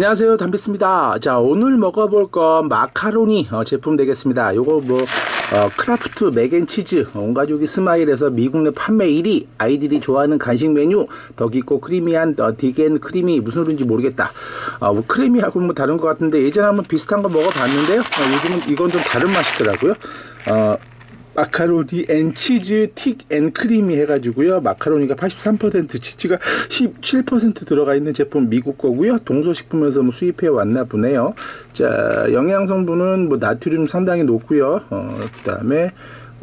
안녕하세요. 담비스입니다. 자 오늘 먹어볼 건 마카로니 어, 제품 되겠습니다. 요거 뭐 어, 크라프트 맥앤치즈 온 가족이 스마일에서 미국 내 판매 1위 아이들이 좋아하는 간식 메뉴 더 깊고 크리미한 어, 디겐 크림이 무슨 소리인지 모르겠다. 어, 뭐 크리미하고 뭐 다른 것 같은데 예전에 한번 비슷한 거 먹어봤는데요. 어, 요즘은 이건 좀 다른 맛이더라고요. 어, 마카로니 앤 치즈 틱 앤 크림이 해가지고요. 마카로니가 83% 치즈가 17% 들어가 있는 제품 미국 거고요. 동서식품에서 뭐 수입해 왔나 보네요. 자 영양 성분은 뭐 나트륨 상당히 높고요. 어, 그다음에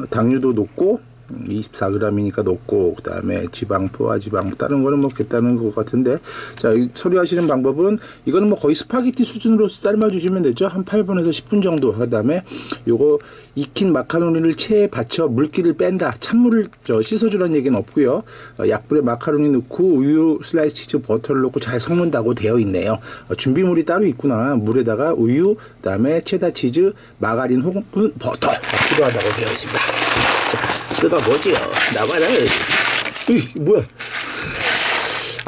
당류도 높고 24g이니까 높고 그다음에 지방 포화 지방 다른 거는 먹겠다는 것 같은데. 자 처리하시는 방법은 이거는 뭐 거의 스파게티 수준으로 삶아 주시면 되죠. 한 8분에서 10분 정도. 그다음에 요거 익힌 마카로니를 체에 받쳐 물기를 뺀다. 찬물을 저 씻어주라는 얘기는 없고요. 어, 약불에 마카로니 넣고 우유 슬라이스 치즈 버터를 넣고 잘 섞는다고 되어 있네요. 어, 준비물이 따로 있구나. 물에다가 우유 그다음에 체다 치즈 마가린 혹은 버터. 필요하다고 되어 있습니다. 자 뜯어보지요 나봐라 이 뭐야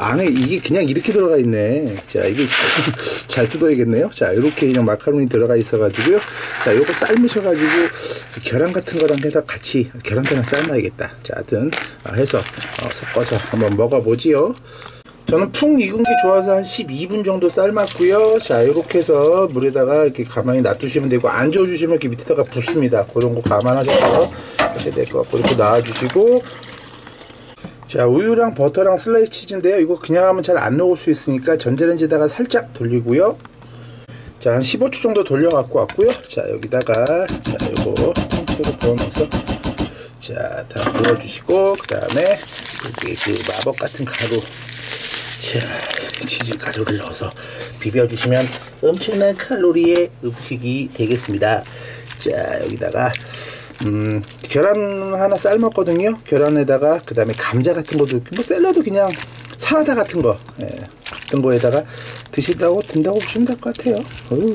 안에 이게 그냥 이렇게 들어가 있네. 자, 이게 잘 뜯어야겠네요. 자, 이렇게 그냥 마카로니 들어가 있어가지고요. 자, 요거 삶으셔가지고 그 계란 같은 거랑 해서 같이 계란계랑 삶아야겠다. 자, 하여튼 어, 해서 어, 섞어서 한번 먹어보지요. 저는 푹 익은 게 좋아서 한 12분 정도 삶았고요. 자, 이렇게 해서 물에다가 이렇게 가만히 놔두시면 되고 안 저어주시면 이렇게 밑에다가 붓습니다. 그런 거 감안하셔서 이렇게 될 것 같고 이렇게 놔주시고 자 우유랑 버터랑 슬라이스 치즈인데요 이거 그냥 하면 잘 안 녹을 수 있으니까 전자레인지에다가 살짝 돌리고요 자 한 15초 정도 돌려 갖고 왔고요 자 여기다가 자 요거 통째로 부어 넣어서 자 다 부어 주시고 그 다음에 여기 그 마법 같은 가루 자 치즈 가루를 넣어서 비벼 주시면 엄청난 칼로리의 음식이 되겠습니다 자 여기다가 음, 계란 하나 삶았거든요. 계란에다가 그 다음에 감자 같은 것도 뭐 샐러드 그냥 사라다 같은 거 예, 같은 거에다가 드시다고 든다고 보시면 될 것 같아요. 어우,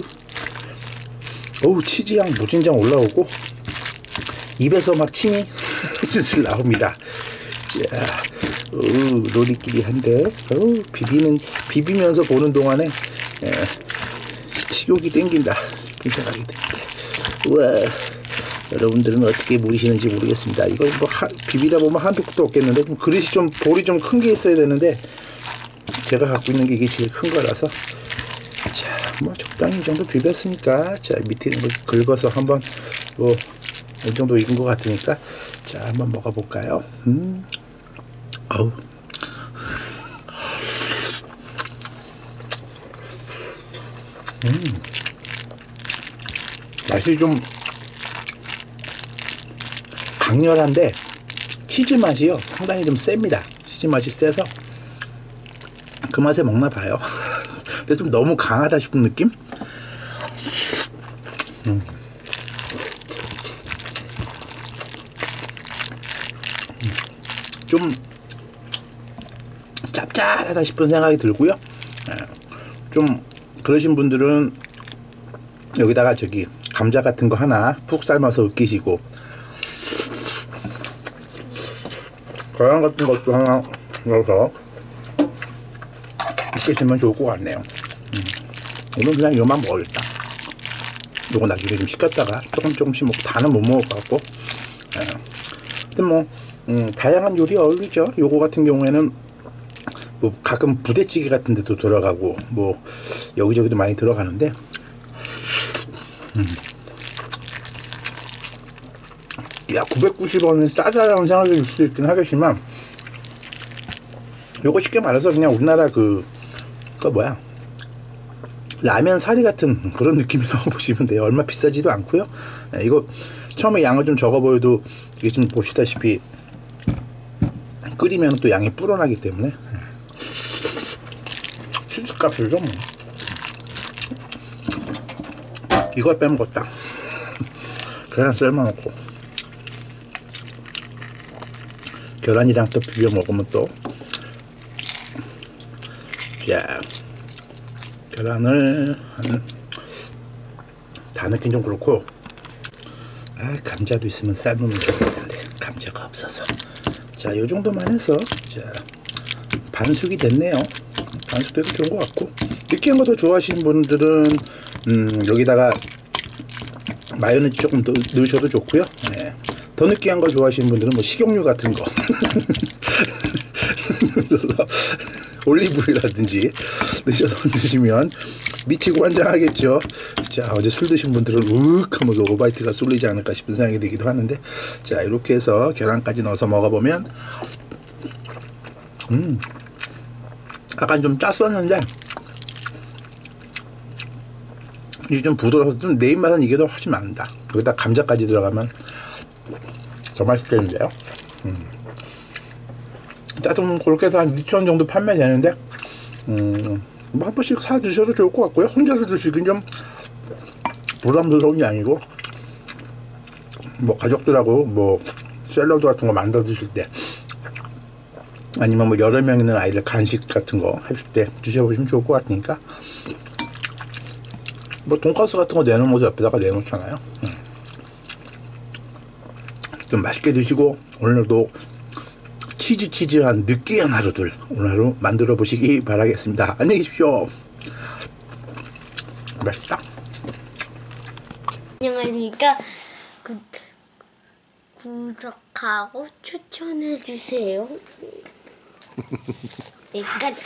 어우 치즈 향 무진장 올라오고 입에서 막 침이 슬슬 나옵니다. 자, 어우 로리끼리 한데 어우 비비는 비비면서 보는 동안에 예, 식욕이 땡긴다. 그 생각이 듭니다. 우와. 여러분들은 어떻게 보이시는지 모르겠습니다. 이거 뭐 하, 비비다 보면 한두 끝도 없겠는데 그릇이 좀 볼이 좀 큰 게 있어야 되는데 제가 갖고 있는 게 이게 제일 큰 거라서 자 뭐 적당히 이 정도 비볐으니까 자 밑에 있는 거 긁어서 한번 뭐 이 정도 익은 것 같으니까 자 한번 먹어볼까요? 음, 아우. 음, 맛이 좀 강렬한데 치즈 맛이요. 상당히 좀 셉니다. 치즈 맛이 세서 그 맛에 먹나 봐요. 근데 좀 너무 강하다 싶은 느낌? 음. 좀 짭짤하다 싶은 생각이 들고요 예. 좀 그러신 분들은 여기다가 저기 감자 같은 거 하나 푹 삶아서 으끼시고 계란 같은 것도 하나 넣어서 익히시면 좋을 것 같네요 음. 오늘 그냥 이것만 먹어야겠다 요거 나중에 좀 식혔다가 조금 조금씩 먹고 다는 못 먹을 것 같고 예. 하여튼 뭐 음, 다양한 요리 어울리죠 요거 같은 경우에는 뭐 가끔 부대찌개 같은 데도 들어가고 뭐 여기저기도 많이 들어가는데. 음. 야 990원은 싸다라는 생각이 들 수도 있긴 하겠지만 요거 쉽게 말해서 그냥 우리나라 그, 그 뭐야? 라면 사리 같은 그런 느낌이라고 보시면 돼요. 얼마 비싸지도 않고요. 네, 이거 처음에 양을 좀 적어 보여도 이게 좀 보시다시피 끓이면 또 양이 불어나기 때문에. 치즈 값이죠 뭐. 이걸 빼먹었다. 계란 삶아놓고. 계란이랑 또 비벼 먹으면 또. 자, 계란을 한 다 넣긴 좀 그렇고. 아 감자도 있으면 삶으면 좋겠는데 감자가 없어서. 자 요정도만 해서 자 반숙이 됐네요 반숙돼도 좋은 것 같고 느끼한 거 더 좋아하시는 분들은 음, 여기다가 마요네즈 조금 더 넣으셔도 좋고요. 예. 더 느끼한 거 좋아하시는 분들은 뭐 식용유 같은 거 올리브유라든지 넣으셔서 드시면 미치고 환장하겠죠. 자 어제 술 드신 분들은 우윽 하면서 오바이트가 쏠리지 않을까 싶은 생각이 들기도 하는데 자 이렇게 해서 계란까지 넣어서 먹어보면 음 약간 좀 짰었는데 이게 좀 부드러워서 좀 내 입맛은 이게 더 훨씬 많다. 여기다 감자까지 들어가면 더 맛있겠는데요. 음. 짜장 그렇게 해서 한 2,000원 정도 판매되는데 음, 뭐 한 번씩 사 드셔도 좋을 것 같고요. 혼자서 드시긴 좀 부담스러운 게 아니고 뭐 가족들하고 뭐 샐러드 같은 거 만들어 드실 때 아니면 뭐 여러 명 있는 아이들 간식 같은 거 하실 때 드셔보시면 좋을 것 같으니까 뭐 돈가스 같은 거 내놓은 거 옆에다가 내놓잖아요. 음. 좀 맛있게 드시고 오늘도 치즈 치즈한 느끼한 하루들 오늘 하루 만들어 보시기 바라겠습니다. 안녕히 계십시오. 맛있다. 안녕하십니까. 구, 구독하고 추천해주세요. 여기까지.